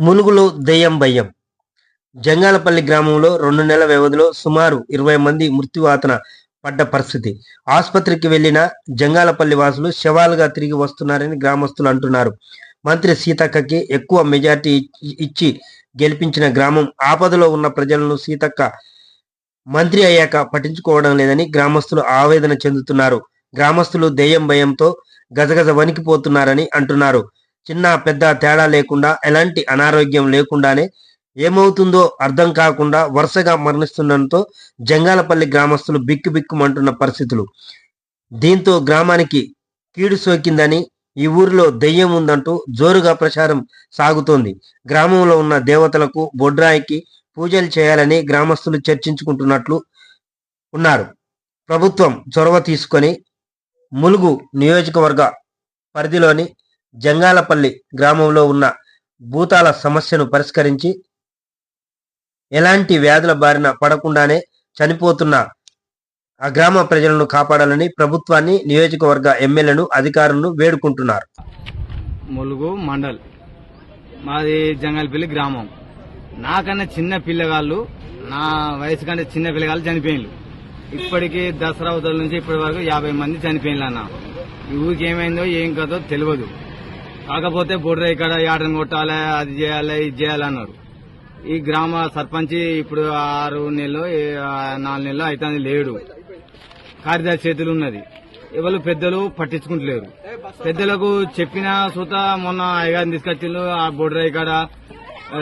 ములుగులో దెయ్యం భయం. జంగాలపల్లి గ్రామంలో రెండు నెలల వ్యవధిలో సుమారు ఇరవై మంది మృత్యువాతన పడ్డ పరిస్థితి. ఆసుపత్రికి వెళ్ళిన జంగాలపల్లి వాసులు శవాలుగా తిరిగి వస్తున్నారని గ్రామస్తులు అంటున్నారు. మంత్రి సీతక్కకి ఎక్కువ మెజార్టీ ఇచ్చి- ఇచ్చి గెలిపించిన గ్రామం ఆపదలో ఉన్న ప్రజలను సీతక్క మంత్రి అయ్యాక పట్టించుకోవడం లేదని గ్రామస్తులు ఆవేదన చెందుతున్నారు. గ్రామస్తులు దెయ్యం భయంతో గజగజ వణికిపోతున్నారని అంటున్నారు. చిన్న పెద్ద తేడా లేకుండా ఎలాంటి అనారోగ్యం లేకుండానే ఏమవుతుందో అర్థం కాకుండా వరుసగా మరణిస్తుండటంతో జంగాలపల్లి గ్రామస్తులు బిక్కు బిక్కుమంటున్న పరిస్థితులు. దీంతో గ్రామానికి కీడు సోకిందని ఈ ఊరిలో దెయ్యం ఉందంటూ జోరుగా ప్రచారం సాగుతోంది. గ్రామంలో ఉన్న దేవతలకు బొడ్రాయికి పూజలు చేయాలని గ్రామస్తులు చర్చించుకుంటున్నట్లు ఉన్నారు. ప్రభుత్వం చొరవ తీసుకొని ములుగు నియోజకవర్గ పరిధిలోని జంగాలపల్లి గ్రామంలో ఉన్న భూతాల సమస్యను పరిష్కరించి ఎలాంటి వ్యాధుల బారిన పడకుండానే చనిపోతున్న ఆ గ్రామ ప్రజలను కాపాడాలని ప్రభుత్వాన్ని నియోజకవర్గ ఎమ్మెల్యేను అధికారులను వేడుకుంటున్నారు. ములుగు మండల్. మాది జంగల్పల్లి గ్రామం. నాకన్నా చిన్న పిల్లగాళ్ళు నా వయసు కంటే చిన్న పిల్లగాళ్ళు చనిపోయిన్లు. ఇప్పటికీ దసరా అవతల నుంచి ఇప్పటి వరకు యాభై మంది చనిపోయిన్లు అన్న ఈ ఊరికి ఏమైందో ఏం కదో తెలియదు కాకపోతే బొడ్ర ఇక్కడ యాడని కొట్టాలి అది చేయాలి ఇది చేయాలి అన్నారు. ఈ గ్రామ సర్పంచ్ ఇప్పుడు ఆరు నెలలు నాలుగు నెలలు అయితే లేడు. కార్యదర్శి చేతులు ఉన్నది. ఎవరు పెద్దలు పట్టించుకుంటలేరు. పెద్దలకు చెప్పిన సూత మొన్న అయ్యగారిని తీసుకొచ్చిండ్రు ఆ బొడ్రాయి కాడ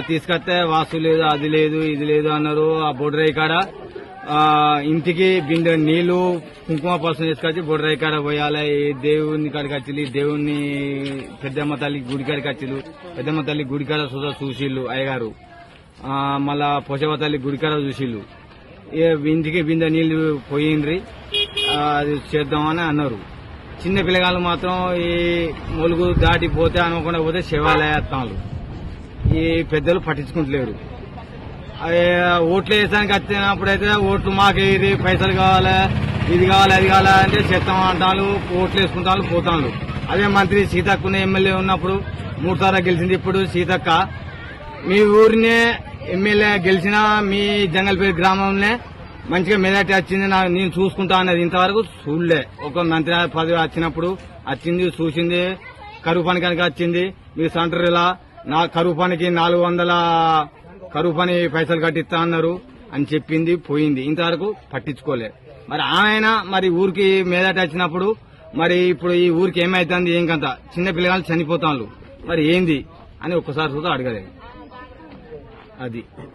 తీసుకొస్తే వాస్తు లేదు అది లేదు ఇది లేదు అన్నారు ఆ బొడ్రాయి కాడ ఇంటికి బిందె నీళ్ళు కుంకుమ పసుపు తీసుకొచ్చి బొడ్రాయి కాడ పోయాలి. ఈ దేవుని కాడికి వచ్చి దేవుని పెద్దమ్మ తల్లి గుడి కాడికి వచ్చిళ్ళు పెద్దమ్మ తల్లి గుడి కాడ చూసా చూసిళ్ళు అయ్యగారు. మళ్ళా పొసవ తల్లి గుడి కాడ చూసిళ్ళు ఇంటికి బిందె నీళ్ళు పోయిండ్రి. అది చేద్దామని అన్నారు. చిన్న పిల్లగాళ్ళు మాత్రం ఈ మొలుగు దాటిపోతే అనుకుండా పోతే శివాలయ ఈ పెద్దలు పట్టించుకుంటలేరు. ఓట్లు వేసానికి వచ్చినప్పుడైతే ఓట్లు మాకు ఇది పైసలు కావాలి ఇది కావాలి అది కావాలి అంటే చెత్తం అంటారు ఓట్లు వేసుకుంటాను పోతాను అదే మంత్రి సీతక్క ఎమ్మెల్యే ఉన్నప్పుడు మూడు సార్లు గెలిచింది ఇప్పుడు సీతక్క. మీ ఊరినే ఎమ్మెల్యే గెలిచిన మీ జంగల్పేట గ్రామంలో మంచిగా మెజార్టీ వచ్చింది నా నేను చూసుకుంటా అనేది ఇంతవరకు చూడలే. ఒక మంత్రి పదవి వచ్చినప్పుడు వచ్చింది చూసింది కరువు పని కనుక వచ్చింది మీ సెంటర్ ఇలా నా కరువు పనికి నాలుగు వందల కరువు పని పైసలు కట్టిస్తా అన్నారు అని చెప్పింది పోయింది. ఇంతవరకు పట్టించుకోలేదు మరి ఆయన మరి ఊరికి మేదట వచ్చినప్పుడు మరి ఇప్పుడు ఈ ఊరికి ఏమైతుంది ఏం కంత చిన్న పిల్లగాలు చనిపోతాను మరి ఏంది? అని ఒక్కసారి చూద్దాం అడగలేదు. అది.